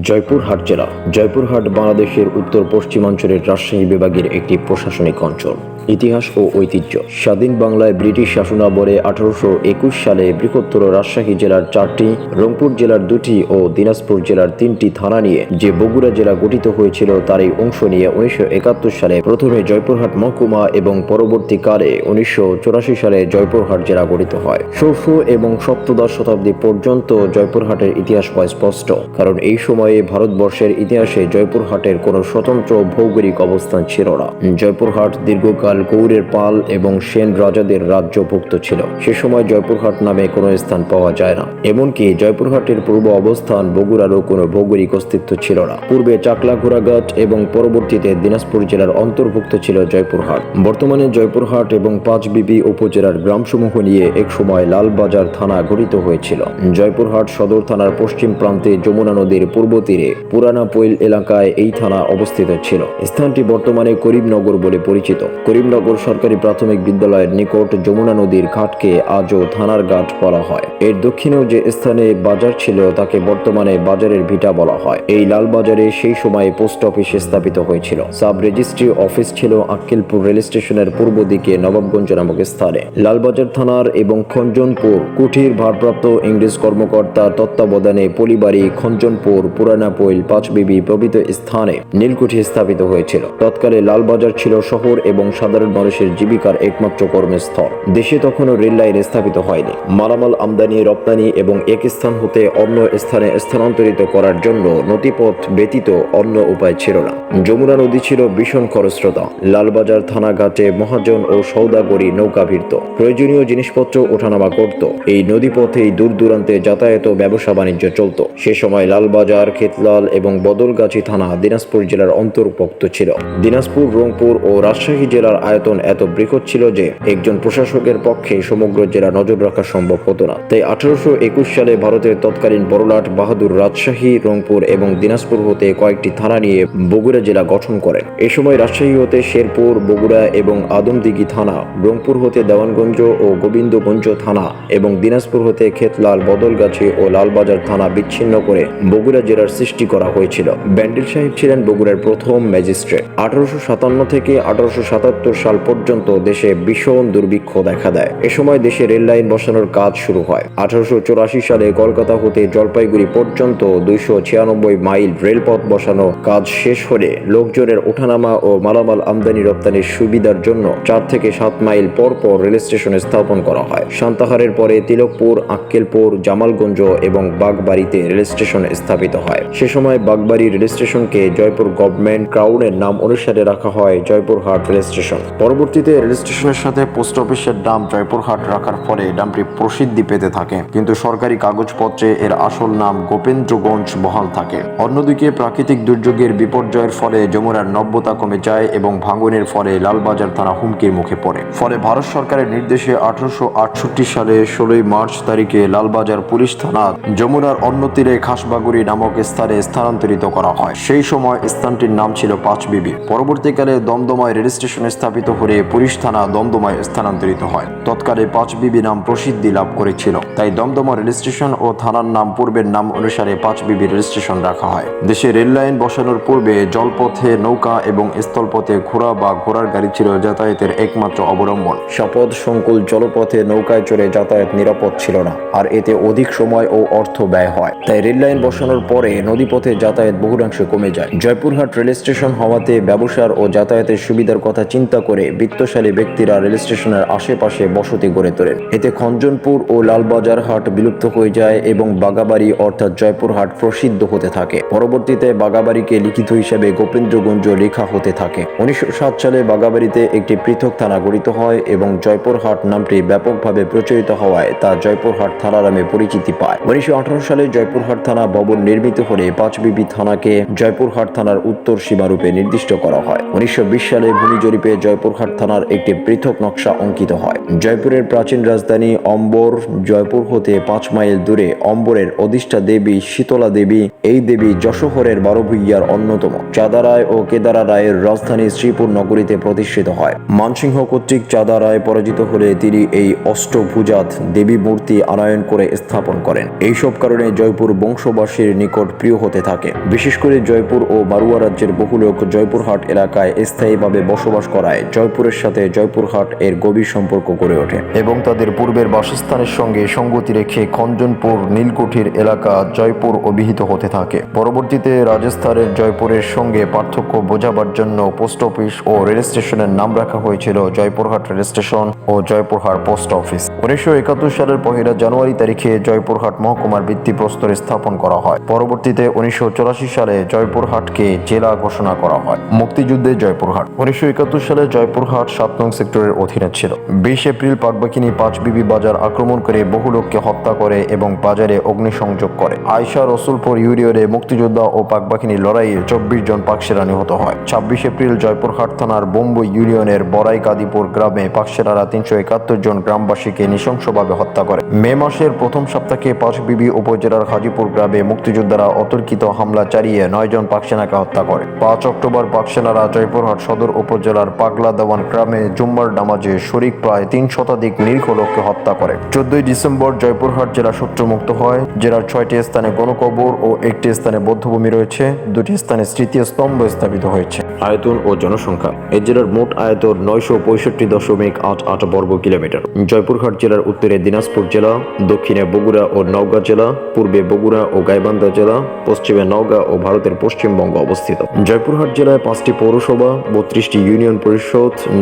জয়পুরহাট জেলা। জয়পুরহাট বাংলাদেশের উত্তর পশ্চিমাঞ্চলের রাজশাহী বিভাগের একটি প্রশাসনিক অঞ্চল। ইতিহাস ও ঐতিহ্য। স্বাধীন বাংলায় ব্রিটিশ শাসনামলে আঠারোশো একুশ সালে বৃহত্তর রাজশাহী জেলার চারটি, রংপুর জেলার দুটি ও দিনাজপুর জেলার তিনটি থানা নিয়ে যে বগুড়া জেলা গঠিত হয়েছিল তার এই অংশ নিয়ে উনিশশো একাত্তর সালে প্রথমে জয়পুরহাট মহকুমা এবং পরবর্তীকালে উনিশশো চুরাশি সালে জয়পুরহাট জেলা গঠিত হয়। ষষ্ঠ এবং সপ্তদশ শতাব্দী পর্যন্ত জয়পুরহাটের ইতিহাস হয় স্পষ্ট, কারণ এই সময়ে ভারতবর্ষের ইতিহাসে জয়পুরহাটের কোনো স্বতন্ত্র ভৌগোলিক অবস্থান ছিল না। জয়পুরহাট দীর্ঘকাল গৌড়ের পাল এবং সেন রাজাদের রাজ্যভুক্ত ছিল। সে সময় জয়পুরহাট নামে কোনো স্থান পাওয়া যায় না। এমনকি জয়পুরহাটের পূর্ব অবস্থান বগুড়ারও কোনো ভৌগোলিক অস্তিত্ব ছিল না। পূর্বে চাকলা ঘোড়াঘাট এবং পরবর্তীতে দিনাজপুর জেলার অন্তর্ভুক্ত ছিল জয়পুরহাট। বর্তমানে জয়পুরহাট এবং পাঁচবিবি উপজেলার গ্রামসমূহ নিয়ে একসময় লালবাজার থানা গঠিত হয়েছিল। জয়পুরহাট সদর থানার পশ্চিম প্রান্তে যমুনা নদীর পূর্ব তীরে পুরানা পৈল এলাকায় এই থানা অবস্থিত ছিল। স্থানটি বর্তমানে করিমনগর বলে পরিচিত। করিমনগর সরকারি প্রাথমিক বিদ্যালয়ের নিকট যমুনা নদীর ঘাটকে আজও থানার ঘাট বলা হয়। এর দক্ষিণেও যে স্থানে বাজার ছিল, তাকে বর্তমানে বাজারের ভিটা বলা হয়। এই লাল বাজারে সেই সময় পোস্ট অফিস স্থাপিত হয়েছিল। সাব রেজিস্ট্রি অফিস ছিল আক্কেলপুর রেল স্টেশনের পূর্ব দিকে নবাবগঞ্জ নামক স্থানে। লালবাজার থানার এবং খঞ্জনপুর কুঠির ভারপ্রাপ্ত ইংরেজ কর্মকর্তা তত্ত্বাবধানে পলিবাড়ি খঞ্জনপুর পুরানা পৈল পাঁচবিবি প্রভৃত স্থানে নীলকুঠি স্থাপিত হয়েছিল। তৎকালে লালবাজার ছিল শহর এবং সাধারণ মানুষের জীবিকার একমাত্র কর্মস্থল। দেশে তখনও রেল লাইন স্থাপিত হয়নি। মালামাল আমদানি, রপ্তানি এবং এক স্থান হতে অন্য স্থানে স্থানান্তরিত করার জন্য নথিপথ ব্যতীত অন্য উপায় ছিল না। যমুনা নদী ছিল ভীষণ খরস্রোতা। লালবাজার থানা ঘাটে মহাজন ও সৌদাগরী নৌকা ভিড়ত। প্রয়োজনীয় জিনিসপত্র ওঠানামা করত। এই নদীপথেই দূর দূরান্তে যাতায়াত ব্যবসা বাণিজ্য চলত। সে সময় লালবাজার, খেতলাল এবং বদলগাছি থানা দিনাজপুর জেলার অন্তর্ভুক্ত ছিল। দিনাজপুর, রংপুর ও রাজশাহী জেলার আয়তন এত বৃহৎ ছিল যে একজন প্রশাসকের পক্ষে সমগ্র জেলা নজর রাখা সম্ভব হতো না। তাই আঠারোশো একুশ সালে ভারতের তৎকালীন বড়লাট বাহাদুর রাজশাহী, রংপুর এবং দিনাজপুর হতে কয়েকটি থানা নিয়ে বগুড়া জেলা গঠন করেন। এ সময় রাজশাহী হতে শেরপুর, বগুড়া এবং আদমদিঘি থানা, রংপুর হতে দেওয়ানগঞ্জ ও গোবিন্দগঞ্জ থানা এবং দিনাজপুর হতে খেতলাল বদলগাছি ও লালবাজার থানা বিচ্ছিন্ন করে বগুড়া জেলার সৃষ্টি করা হয়েছিল। ব্যান্ডেল সাহেব ছিলেন বগুড়ার প্রথম ম্যাজিস্ট্রেট। আঠারোশো সাতান্ন থেকে আঠারোশো সাতাত্তর সাল পর্যন্ত দেশে ভীষণ দুর্ভিক্ষ দেখা দেয়। এ সময় দেশে রেল লাইন বসানোর কাজ শুরু হয়। আঠারোশো চুরাশি সালে কলকাতা হতে জলপাইগুড়ি পর্যন্ত দুইশো ছিয়ানব্বই মাইল রেলপথ বসানো কাজ শেষ হলে লোকজনের ওঠানামা ও মালামাল আমদানি রপ্তানির সুবিধার জন্য চার থেকে সাত মাইল পর পর রেল স্টেশন স্থাপন করা হয়। সান্তাহারের পরে তিলকপুর, আক্কেলপুর, জামালগঞ্জ এবং বাগবাড়িতে রেল স্টেশন স্থাপিত হয়। সে সময় বাগবাড়ি রেল স্টেশনকে জয়পুর গভর্নমেন্ট ক্রাউনের নাম অনুসারে রাখা হয় জয়পুরহাট রেল স্টেশন। পরবর্তীতে রেল স্টেশনের সাথে পোস্ট অফিসের নাম জয়পুরহাট রাখার ফলে নামটি প্রসিদ্ধি পেতে থাকে। কিন্তু সরকারি কাগজপত্রে এর আসল নাম গোপেন্দ্রগঞ্জ বহাল থাকে। অন্যদিকে প্রাকৃতিক দুর্যোগের বিপর্যয়ের ফলে যমুনার নব্যতা কমে যায় এবং ভাঙনের ফলে লালবাজার থানা হুমকির মুখে পড়ে। ফলে ভারত সরকারের নির্দেশে আঠারোশো আটষট্টি সালে ষোলোই মার্চ তারিখে লালবাজার পুলিশ থানা যমুনার অন্য তীরে খাসবাগুড়ি নামক স্থানে স্থানান্তরিত করা হয়। সেই সময় স্থানটির নাম ছিল পাঁচবিবি পরবর্তীকালে দমদমায় রেল স্টেশন স্থাপিত হলে পুলিশ থানা দমদমায় স্থানান্তরিত হয়। তৎকালে পাঁচবিবি নাম প্রসিদ্ধি লাভ করেছিল। তাই দমদমা রেল স্টেশন ও থানার নাম পূর্বের নাম অনুসারে পাঁচবিবি রেল স্টেশন রাখা হয়। দেশে রেল লাইন বসানোর পূর্বে জলপথে নৌকা এবং স্থলপথে ঘোড়া বা ঘোড়ার গাড়ি ছিল যাতায়াতের একমাত্র অবলম্বন। শপথ সংকুল জলপথে নৌকায় চড়ে যাতায়াত নিরাপদ ছিল না, আর এতে অধিক সময় ও অর্থ ব্যয় হয়। তাই রেল লাইন বসানোর পরে নদীপথে যাতায়াত বহুলাংশে কমে যায়। জয়পুরহাট রেল স্টেশন হওয়াতে ব্যবসার ও যাতায়াতের সুবিধার কথা চিন্তা করে বিত্তশালী ব্যক্তিরা রেল স্টেশনের আশেপাশে বসতি গড়ে তোলেন। এতে খঞ্জনপুর ও লালবাজার হাট বিলুপ্ত হয়ে যায় এবং বাগাবাড়ি অর্থাৎ জয়পুরহাট প্রসিদ্ধ হতে থাকে। পরবর্তীতে বাগাবাড়িকে লিখিত হিসেবে গোপেন্দ্রগঞ্জ লেখা হতে থাকে। উনিশশো সাত সালে বাগাবাড়িতে একটি পৃথক থানা গঠিত হয় এবং জয়পুরহাট নামটি ব্যাপকভাবে প্রচলিত হওয়ায় তা জয়পুরহাট থানা নামে পরিচিতি পায়। উনিশশো আঠারো সালে জয়পুরহাট থানা ভবন নির্মিত হলে পাঁচবিবি থানাকে জয়পুরহাট থানার উত্তর সীমারূপে নির্দিষ্ট করা হয়। উনিশশো বিশ সালে ভূমি জরিপে জয়পুরহাট থানার একটি পৃথক নকশা অঙ্কিত হয়। জয়পুরের প্রাচীন রাজধানী অম্বর জয়পুর হতে পাঁচ মাইল দূরে অম্বরের অধিষ্ঠা দেবী শীতলা দেবী, এই দেবী যশোহরের বারো ভূইয়ার অন্যতম। চাঁদা রায় ও কেদারা রায়ের রাজধানী শ্রীপুর নগরীতে প্রতিষ্ঠিত হয়। মানসিংহ কর্তৃক চাঁদা রায় পরাজিত হলে তিনি এই অষ্টভুজাত দেবী মূর্তি আনয়ন করে স্থাপন করেন। এইসব কারণে জয়পুর বংশবাসীর নিকট প্রিয় হতে থাকে। বিশেষ করে জয়পুর ও বারুয়া রাজ্যের বহু লোক জয়পুরহাট এলাকায় স্থায়ীভাবে বসবাস করায়। জয়পুরের সাথে জয়পুরহাট এর গভীর সম্পর্ক গড়ে ওঠে। এবং তাদের পূর্বের বাসস্থানের সঙ্গে সঙ্গতি রেখে খঞ্জনপুর, নীলকুঠির এলাকা জয়পুর অভিহিত হতে থাকে। পরবর্তীতে রাজস্থানের জয়পুরের সঙ্গে পার্থক্য বোঝাবার জন্য পোস্ট অফিস ও রেল স্টেশনের নাম রাখা হয়েছিল জয়পুরহাট রেল স্টেশন ও জয়পুরহাট পোস্ট অফিস। উনিশশো একাত্তর সালের পহেলা জানুয়ারি তারিখে জয়পুরহাট মহকুমার ভিত্তি ভিত্তিপ্রস্তর স্থাপন করা হয়। পরবর্তীতে উনিশশো সালে জয়পুরহাটকে জেলা ঘোষণা করা হয়। মুক্তিযুদ্ধে জয়পুরহাট। উনিশশো একাত্তর সালে জয়পুরহাট সাত নং সেক্টরের অধীনে ছিল। বিশ এপ্রিল পাকবাকিনী পাঁচ বিবি বাজার আক্রমণ করে বহু লোককে হত্যা করে এবং বাজারে অগ্নিসংযোগ করে। আয়সা রসুলপুর ইউরিয়রে মুক্তিযোদ্ধা ও পাকবাহিনীর লড়াইয়ে চব্বিশ জন পাকসেরা নিহত হয়। ছাব্বিশ এপ্রিল জয়পুরহাট থানার বোম্বই ইউনিয়নের বড়াই কাদিপুর গ্রামে পাকসেরারা তিনশো একাত্তর জন গ্রামবাসীকে নৃশংসভাবে হত্যা করে। মে মাসের প্রথম সপ্তাহে পাঁচবিবি উপজেলার হাজিপুর গ্রামে মুক্তিযোদ্ধারা অতর্কিত হামলা চালিয়ে নয় জন পাকসেনাকে হত্যা করে। পাঁচ অক্টোবর পাকসেনারা জয়পুরহাট সদর উপজেলার পাগলা দেওয়ান গ্রামে জুম্মার নামাজে শরিক প্রায় তিন শতাধিক নিরীহ লোককে হত্যা করে। চোদ্দই ডিসেম্বর জয়পুরহাট জেলা শত্রুমুক্ত হয়, জেলার ছয়টি স্থানে গণকবর ও একটি স্থানে বৌদ্ধভূমি রয়েছে, দুটি স্থানে স্মৃতীয় স্তম্ভ স্থাপিত হয়েছে। আয়তন ও জনসংখ্যা। এই জেলার মোট আয়তন নয়শো পঁয়ষট্টি দশমিক আট আট বর্গ কিলোমিটার। জয়পুরহাট জেলার উত্তরে দিনাজপুর জেলা, দক্ষিণে বগুড়া ও নওগাঁ জেলা, পূর্বে বগুড়া ও গাইবান্ধা জেলা, পশ্চিমে নওগাঁ ও ভারতের পশ্চিমবঙ্গ অবস্থিত। জয়পুরহাট জেলায় পাঁচটি পৌরসভা, বত্রিশটি ইউনিয়ন পরিষদ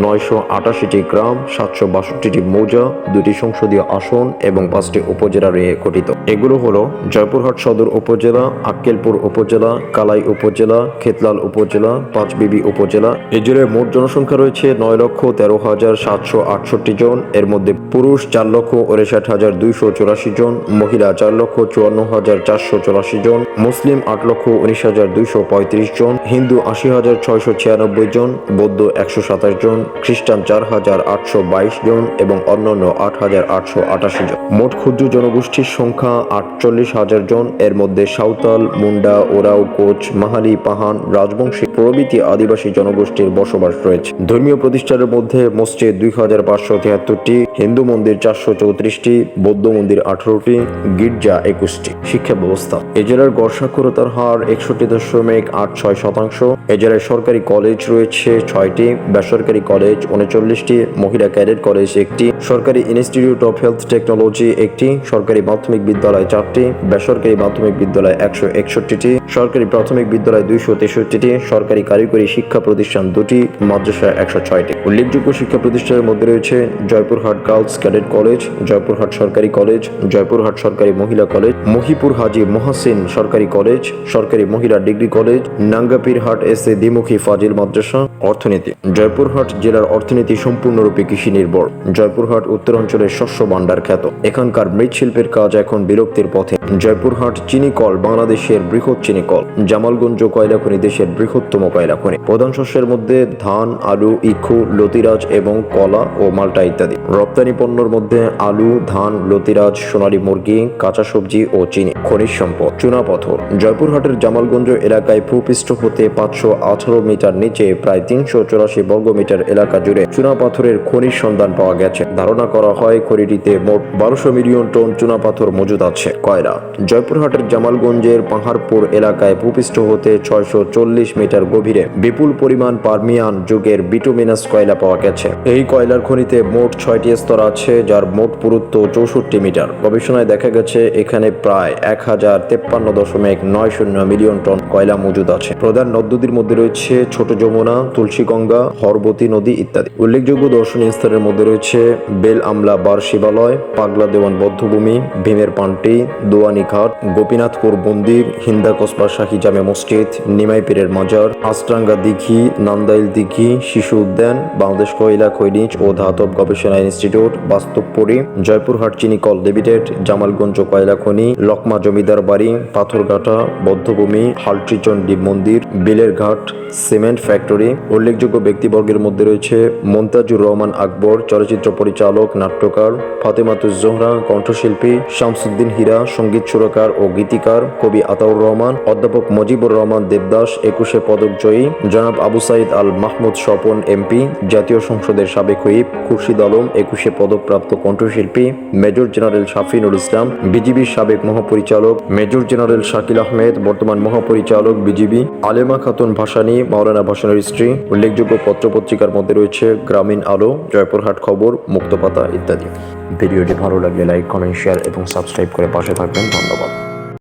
নয়শো আটাশিটি গ্রাম, সাতশো বাষট্টিটি মৌজা দুটি সংসদীয় আসন এবং পাঁচটি উপজেলা নিয়ে গঠিত। এগুলো হলো জয়পুরহাট সদর উপজেলা, আক্কেলপুর উপজেলা, কালাই উপজেলা, খেতলাল উপজেলা, পাঁচবিবি উপজেলা। এই জেলার মোট জনসংখ্যা রয়েছে নয় লক্ষ তেরো হাজার সাতশো আটষট্টি জন। এর মধ্যে পুরুষ চার লক্ষ উনষাট হাজার দুইশো চৌরাশি জন, মহিলা চার লক্ষ চুয়ান্ন হাজার চারশো চৌরাশি জন, মুসলিম আট লক্ষ উনিশ হাজার দুইশো পঁয়ত্রিশ জন, হিন্দু আশি হাজার ছয়শো ছিয়ানব্বই জন, বৌদ্ধ একশো সাতাশ জন, খ্রিস্টান চার হাজার আটশো বাইশ জন এবং অন্যান্য আট হাজার আটশো আটাশি জন। মোট ক্ষুদ্র জনগোষ্ঠীর সংখ্যা আটচল্লিশ হাজার জন। এর মধ্যে সাঁওতাল, মুন্ডা, ওরাও, কোচ, মাহালি, পাহান, রাজবংশী প্রভৃতি আদিবাসী জনগোষ্ঠীর বসবাস রয়েছে। ধর্মীয় প্রতিষ্ঠানের মধ্যে মসজিদ দুই হাজার পাঁচশো তিয়াত্তরটি, হিন্দু মন্দির চারশো চৌত্রিশটি, বৌদ্ধ মন্দির আঠারোটি, গির্জা একুশটি। শিক্ষা ব্যবস্থা। এ জেলার গড় সাক্ষরতার হার একষট্টি দশমিক আট ছয় শতাংশ। এ জেলায় সরকারি কলেজ রয়েছে ছয়টি বেসরকারি কলেজ, উনচল্লিশটি মহিলা ক্যাডেট কলেজ, একটি সরকারি ইনস্টিটিউট অফ হেলথ টেকনোলজি, একটি সরকারি মাধ্যমিক বিদ্যালয়, চারটি বেসরকারি মাধ্যমিক বিদ্যালয় একশো একষট্টিটি, সরকারি প্রাথমিক বিদ্যালয় দুইশো তেষট্টিটি, সরকারি কারিগরি শিক্ষা প্রতিষ্ঠান দুটি, মাদ্রাসা একশো ছয়টি। উল্লেখযোগ্য শিক্ষা প্রতিষ্ঠানের মধ্যে রয়েছে Joypurhat girls cadet college, Joypurhat সরকারি কলেজ, জয়পুরহাট সরকারি মহিলা কলেজ, মহিপুর হাজি মহাসিন সরকারি কলেজ, সরকারি মহিলা degree college, Nangapirhat S A দ্বিমুখী ফাজিল মাদ্রাসা, অর্থনীতি। জয়পুরহাট জেলার অর্থনীতি সম্পূর্ণরূপে কৃষি নির্ভর জয়পুরহাট উত্তরাঞ্চলের শস্য ভাণ্ডার খ্যাত। এখানকার মৃৎশিল্পের কাজ এখন বিলুপ্তির পথে। জয়পুরহাট চিনিকল বাংলাদেশের বৃহৎ চিনিকল। জামালগঞ্জ কয়লা খনি দেশের বৃহত্তম কয়লা খনি প্রধান শস্যের মধ্যে ধান, আলু, ইক্ষু, লতিরাজ এবং কলা ও মাল্টা ইত্যাদি। রপ্তানি পণ্যের মধ্যে আলু, ধান, লতিরাজ, সোনালী মুরগি, কাঁচা সবজি ও চিনি, খনিজ সম্পদ চুনাপাথর জয়পুরহাটের জামালগঞ্জ এলাকায় ভূপৃষ্ঠ হতে পাঁচশো আঠারো মিটার নিচে প্রায় তিনশো চৌরাশি বর্গমিটার এলাকা জুড়ে চুনাপাথরের খনির সন্ধান পাওয়া গেছে। ধারণা করা হয় খনিটিতে মোট বারোশো মিলিয়ন টন চুনাপাথর মজুদ আছে। কয়লা। জয়পুরহাটের জামালগঞ্জের পাহাড়পুর এলাকায় ভূপৃষ্ঠ হতে ছয়শো চল্লিশ মিটার গভীরে বিপুল পরিমাণ পারমিয়ান যুগের বিটুমিনাস কয়লা পাওয়া গেছে। এই কয়লার খনিতে মোট ছয়টি স্তর আছে, যার মোট পুরুত্ব চৌষট্টি মিটার। গবেষণায় দেখা গেছে, এখানে প্রায় এক হাজার তেপ্পান্ন দশমিক নয় শূন্য মিলিয়ন টন কয়লা মজুদ আছে। প্রধান নদীর মধ্যে রয়েছে ছোট যমুনা তুলসীগঙ্গা হরবতী নদী ইত্যাদি। উল্লেখযোগ্য দর্শনীয় স্থানের মধ্যে রয়েছে বেল আমলা বার শিবালয়, পাগলা দেওয়ান বদ্ধভূমি, ভীমের পান্টি, দোয়ানি ঘাট, গোপীনাথপুর মন্দির, হিন্দা কসবা শাহী জামে মসজিদ, নিমাই পীরের মাজার আস্ট্রাঙ্গা দিঘি, নান্দাইল দিঘি, শিশু উদ্যান, বাংলাদেশ কয়লা, খৈনিজ ও ধাতব গবেষণা ইনস্টিটিউট বাস্তবপুরী জয়পুরহাট চিনি কল লিমিটেড, জামালগঞ্জ কয়লা খনি, লকমা জমিদার বাড়ি, পাথরঘাটা, বদ্ধভূমি হালট্রিচন্ডী মন্দির, বিলের ঘাট, সিমেন্ট ফ্যাক্টরি, উল্লেখযোগ্য ব্যক্তি ব্যক্তিবর্গের মধ্যে রয়েছে মন্তাজুর রহমান আকবর, চলচ্চিত্র পরিচালক, নাট্যকার, ফাতেমাতুজ জোহরা, কণ্ঠশিল্পী, শামসুদ্দিন হীরা, সংগীত সুরকার ও গীতিকার কবি আতাউর রহমান, অধ্যাপক মজিবুর রহমান দেবদাস, একুশে পদক জয়ী জনাব আবু সাইদ আল মাহমুদ স্বপন এমপি, জাতীয় সংসদের সাবেক হুইপ খুরশিদ আলম, একুশে পদকপ্রাপ্ত কণ্ঠশিল্পী, মেজর জেনারেল শাফিনুল ইসলাম, বিজিবির সাবেক মহাপরিচালক, মেজর জেনারেল শাকিল আহমেদ, বর্তমান মহাপরিচালক, বিজিবি, আলেমা খাতুন ভাসানী, মাওলানা ভাসানের স্ত্রী, উল্লেখযোগ্য পত্রপত্রিকার মধ্যে রয়েছে গ্রামীণ আলো, জয়পুরহাট খবর, মুক্তপাতা ইত্যাদি। ভিডিওটি ভালো লাগলে লাইক কমেন্ট শেয়ার এবং সাবস্ক্রাইব করে পাশে থাকবেন। ধন্যবাদ।